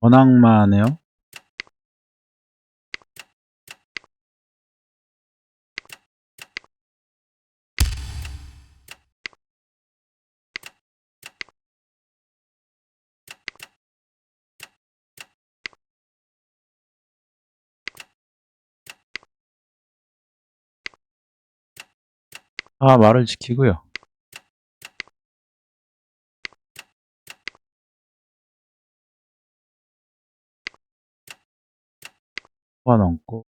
원앙마네요. 아, 말을 지키고요. 넘고.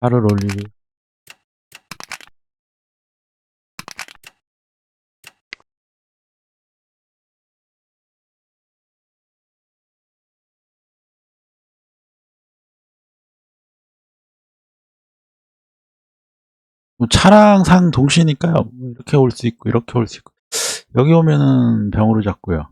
팔을 올리고 차랑 상 동시니까요. 뭐 이렇게 올 수 있고 이렇게 올 수 있고 여기 오면은 병으로 잡고요.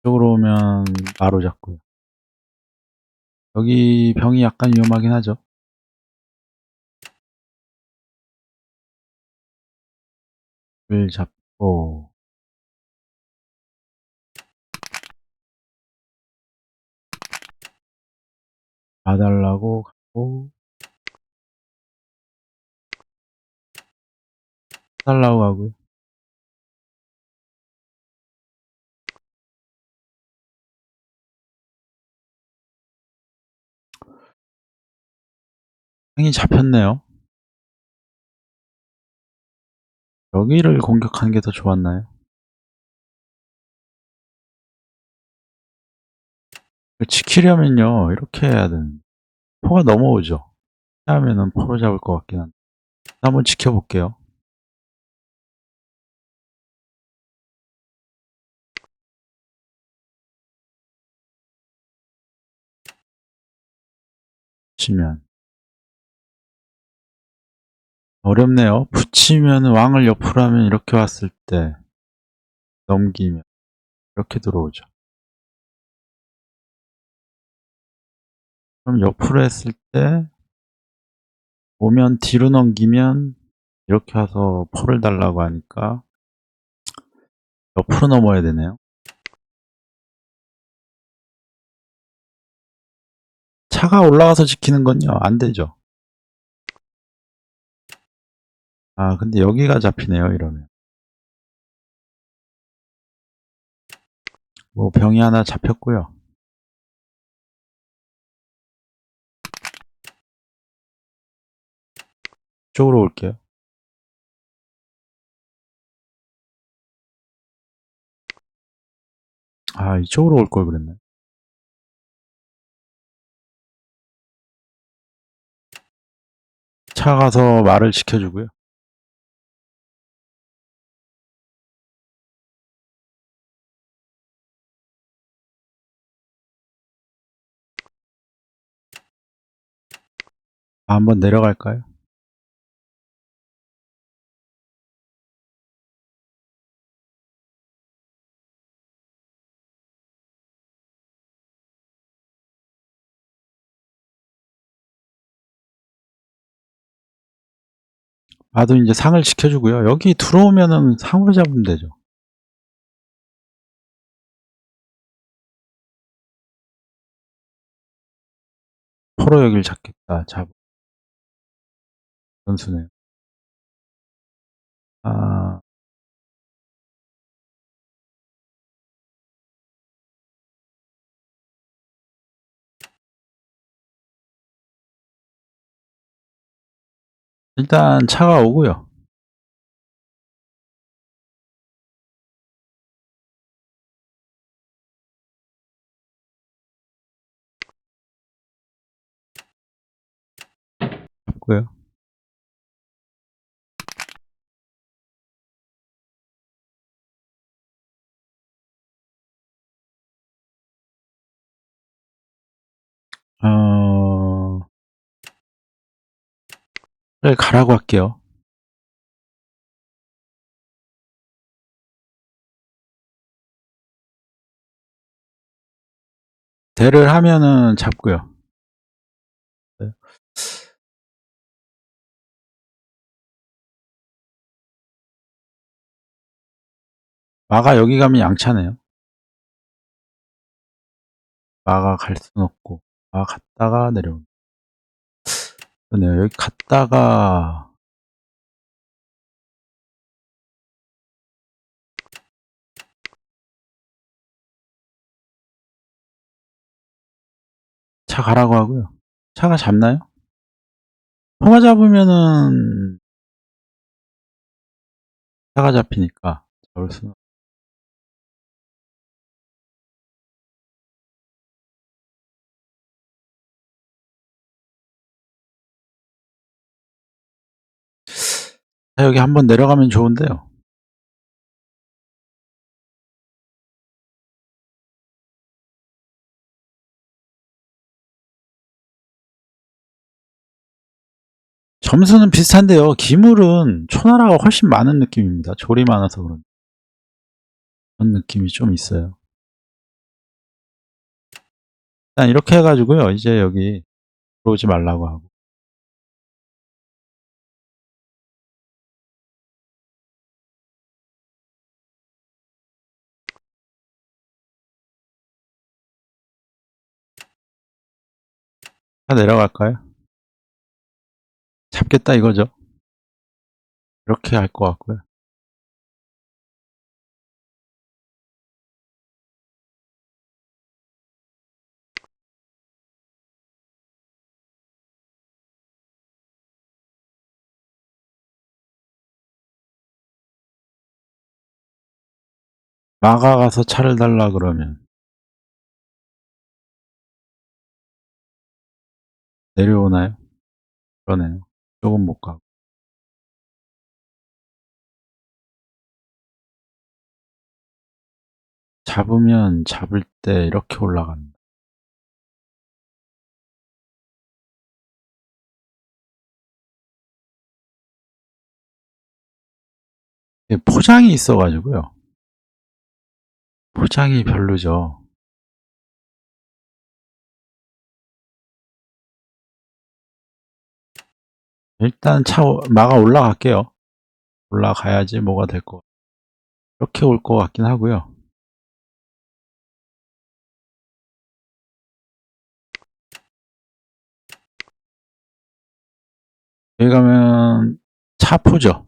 이쪽으로 오면 바로 잡고요. 여기 병이 약간 위험하긴 하죠. 을 잡고 봐달라고 가고 달라고 하고요. 행이 잡혔네요. 여기를 공격하는 게 더 좋았나요? 지키려면요 이렇게 해야 되는 포가 넘어오죠. 하면은 포로 잡을 것 같긴 한데 한번 지켜볼게요. 치면 어렵네요. 붙이면 왕을 옆으로 하면 이렇게 왔을 때 넘기면 이렇게 들어오죠. 그럼 옆으로 했을 때 오면 뒤로 넘기면 이렇게 와서 포를 달라고 하니까 옆으로 넘어야 되네요. 차가 올라가서 지키는 건요 안 되죠. 아 근데 여기가 잡히네요 이러면 뭐 병이 하나 잡혔고요. 이쪽으로 올게요. 아 이쪽으로 올 걸 그랬네. 차 가서 말을 지켜주고요. 한번 내려갈까요? 나도 이제 상을 지켜주고요. 여기 들어오면은 상으로 잡으면 되죠. 포로 여길 잡겠다. 잡. 선수네요. 아, 일단 차가 오고요. 잡고요. 가라고 할게요. 대를 하면은 잡고요. 네. 마가 여기 가면 양차네요. 마가 갈 순 없고 마 갔다가 내려온다. 그러네요. 여기 갔다가 차 가라고 하고요. 차가 잡나요? 포가 잡으면은 차가 잡히니까 잡을 수는 여기 한번 내려가면 좋은데요. 점수는 비슷한데요. 기물은 초나라가 훨씬 많은 느낌입니다. 졸이 많아서 그런 그런 느낌이 좀 있어요. 일단 이렇게 해가지고요. 이제 여기 들어오지 말라고 하고 다 내려갈까요? 잡겠다 이거죠. 이렇게 할 것 같고요. 마가 가서 차를 달라 그러면 내려오나요? 그러네요. 조금 못 가고. 잡으면 잡을 때 이렇게 올라간다. 이게 포장이 있어가지고요. 포장이 별로죠. 일단 차 오- 마가 올라갈게요. 올라가야지 뭐가 될 거. 이렇게 올 것 같긴 하고요. 여기 가면 차포죠.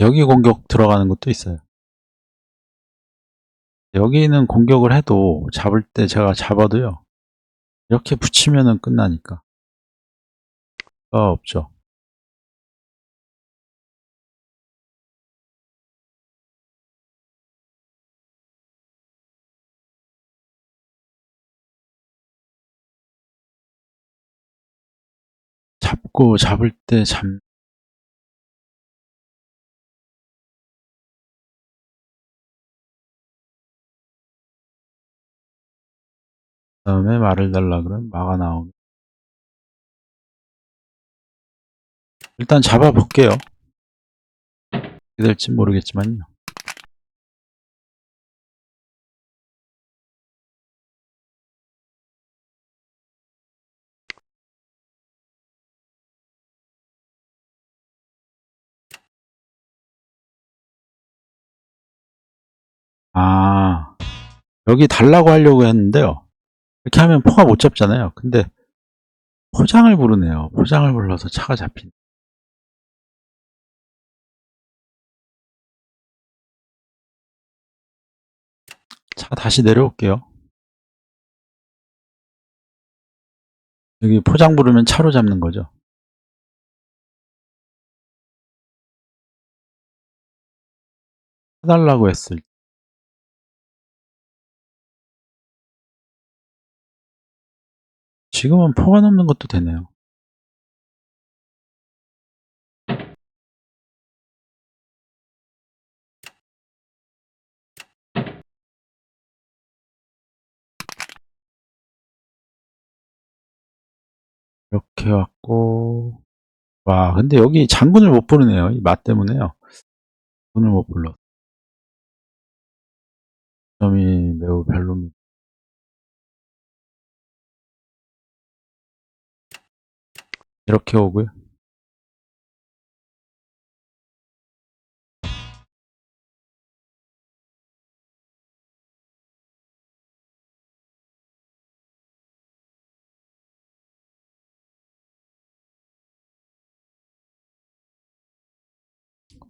여기 공격 들어가는 것도 있어요. 여기는 공격을 해도 잡을 때 제가 잡아도요. 이렇게 붙이면은 끝나니까. 어, 없죠. 잡고 잡을 때 잡, 다음에 말을 달라 그러면 마가 나오면 일단 잡아볼게요. 어떻게 될지 모르겠지만요. 아, 여기 달라고 하려고 했는데요. 이렇게 하면 포가 못 잡잖아요. 근데 포장을 부르네요. 포장을 불러서 차가 잡힌. 차 다시 내려올게요. 여기 포장 부르면 차로 잡는 거죠. 해달라고 했을 지금은 포가 넘는 것도 되네요. 이렇게 왔고 와 근데 여기 장군을 못 부르네요. 이 맛 때문에요. 장군을 못 불러. 점이 매우 별로입니다. 이렇게 오고요.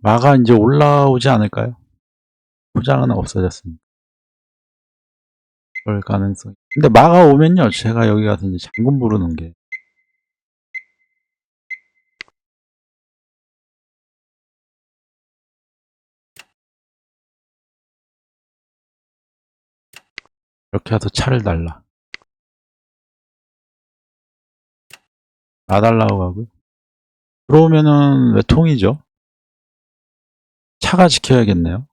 마가 이제 올라오지 않을까요? 포장은 없어졌습니다. 그럴 가능성이. 근데 마가 오면요, 제가 여기 가서 이제 장군 부르는 게. 이렇게 해서 차를 달라. 나 달라고 하고요. 들어오면은 왜 통이죠? 차가 지켜야겠네요.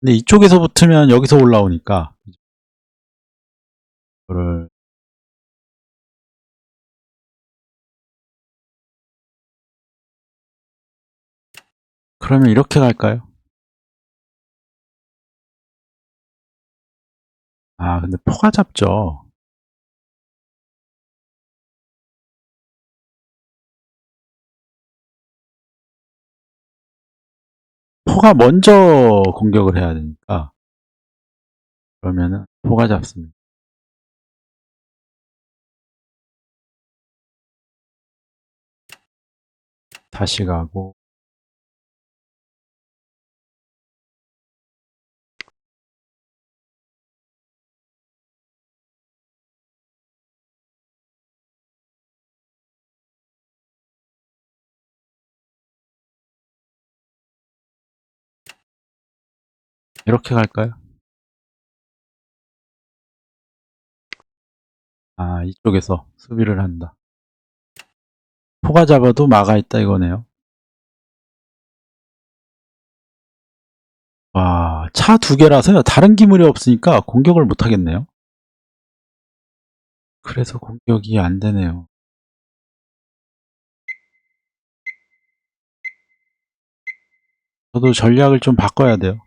근데 이쪽에서 붙으면 여기서 올라오니까. 이거를 그러면 이렇게 갈까요? 아, 근데 포가 잡죠. 포가 먼저 공격을 해야 되니까. 그러면은 포가 잡습니다. 다시 가고. 이렇게 갈까요? 아, 이쪽에서 수비를 한다. 포가 잡아도 마가 있다 이거네요. 와, 차 두 개라서요. 다른 기물이 없으니까 공격을 못 하겠네요. 그래서 공격이 안 되네요. 저도 전략을 좀 바꿔야 돼요.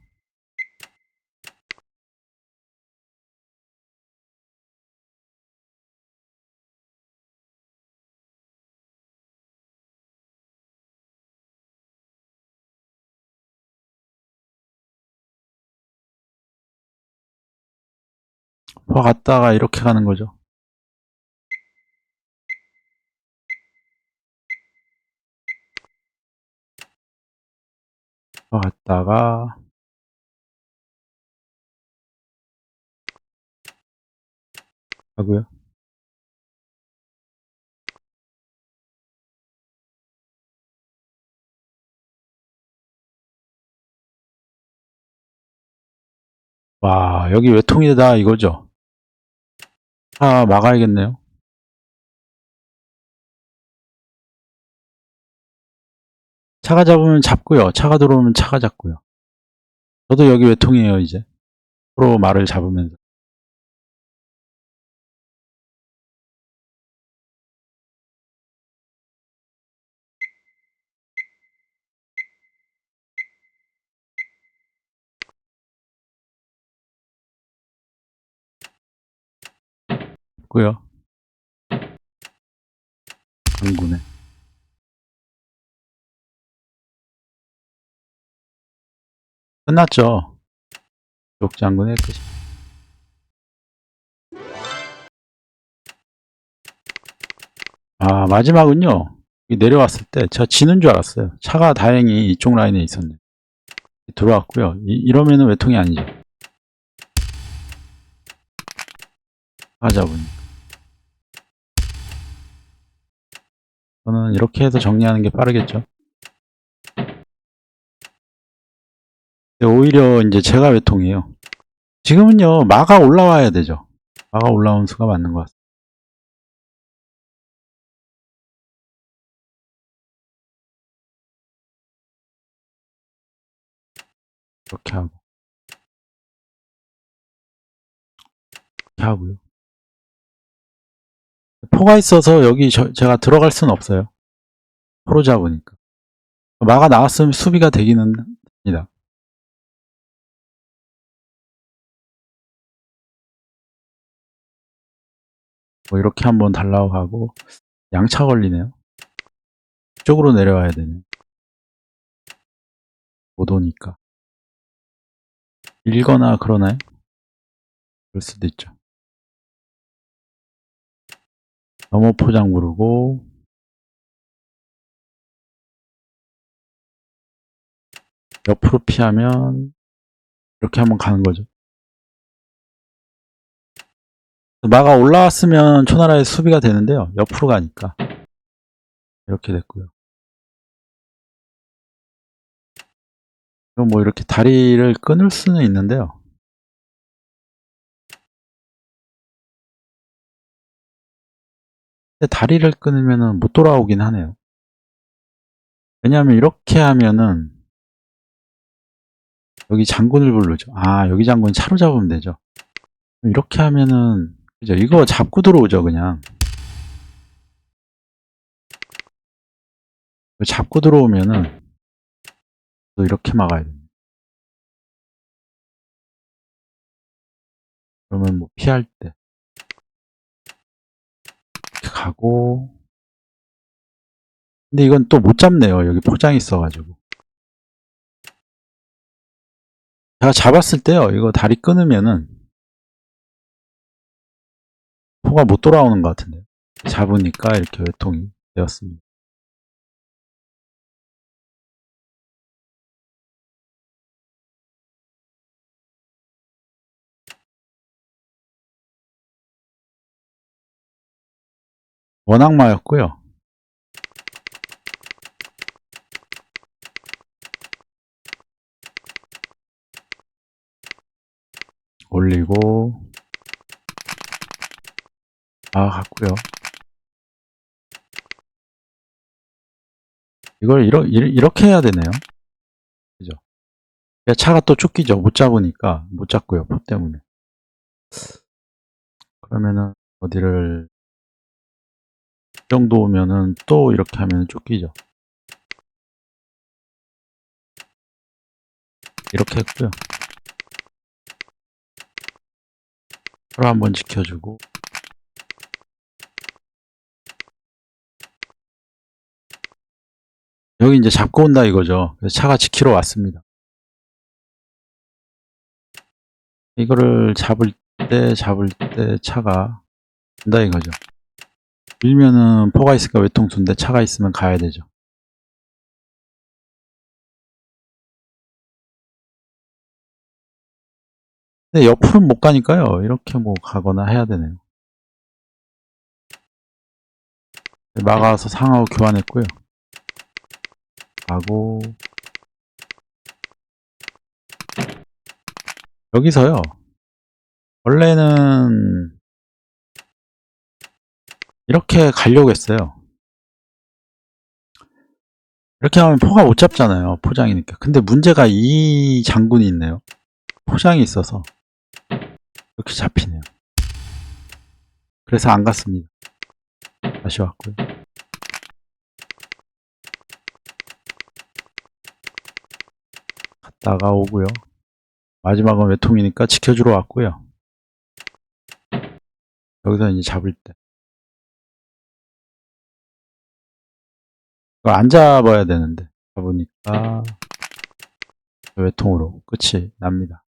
포 갔다가 이렇게 가는 거죠. 포 갔다가 하고요. 와, 여기 외통이다 이거죠. 아, 막아야겠네요. 차가 잡으면 잡고요. 차가 들어오면 차가 잡고요. 저도 여기 외통이에요, 이제. 서로 말을 잡으면서. 고요 장군에. 끝났죠. 욕장군의 끝이. 아, 마지막은요. 이 내려왔을 때 제가 지는 줄 알았어요. 차가 다행히 이쪽 라인에 있었네. 들어왔고요. 이, 러면은 외통이 아니죠. 하자보 저는 이렇게 해서 정리하는 게 빠르겠죠. 오히려 이제 제가 외통이에요. 지금은요, 마가 올라와야 되죠. 마가 올라온 수가 맞는 것 같습니다. 이렇게 하고. 이렇게 하고요. 포가 있어서 여기 저- 제가 들어갈 수는 없어요. 포로 잡으니까. 마가 나왔으면 수비가 되기는 합니다. 뭐 이렇게 한번 달라고 하고 양차 걸리네요. 이쪽으로 내려와야 되네. 못 오니까. 일거나 그러나요? 그럴 수도 있죠. 넘어 포장 부르고 옆으로 피하면 이렇게 한번 가는 거죠. 마가 올라왔으면 초나라의 수비가 되는데요. 옆으로 가니까 이렇게 됐고요. 뭐 이렇게 다리를 끊을 수는 있는데요. 근데 다리를 끊으면 못 돌아오긴 하네요. 왜냐하면 이렇게 하면은 여기 장군을 부르죠. 아 여기 장군 차로 잡으면 되죠. 이렇게 하면은 그죠? 이거 잡고 들어오죠 그냥. 잡고 들어오면은 또 이렇게 막아야 됩니다. 그러면 뭐 피할 때 가고 근데 이건 또 못 잡네요. 여기 포장이 있어가지고. 제가 잡았을 때요. 이거 다리 끊으면은 포가 못 돌아오는 것 같은데요. 잡으니까 이렇게 외통이 되었습니다. 원악마였고요. 올리고 아 갔고요. 이걸 이러, 이- 이렇게 해야 되네요. 그죠? 야, 차가 또 쫓기죠. 못 잡으니까 못 잡고요. 포 때문에. 그러면은 어디를 이 정도 오면은 또 이렇게 하면 쫓기죠. 이렇게 했고요. 서로 한번 지켜주고 여기 이제 잡고 온다 이거죠. 차가 지키러 왔습니다. 이거를 잡을 때 잡을 때 차가 온다 이거죠. 밀면은 포가 있으니까 외통수인데 차가 있으면 가야 되죠. 근데 옆으로 못 가니까요. 이렇게 뭐 가거나 해야 되네요. 막아서 상하고 교환했고요. 가고 여기서요. 원래는 이렇게 가려고 했어요. 이렇게 하면 포가 못 잡잖아요. 포장이니까. 근데 문제가 이 장군이 있네요. 포장이 있어서 이렇게 잡히네요. 그래서 안 갔습니다. 다시 왔고요. 갔다가 오고요. 마지막은 외통이니까 지켜주러 왔고요. 여기서 이제 잡을 때. 이거 안 잡아야 되는데. 잡으니까 외통으로 끝이 납니다.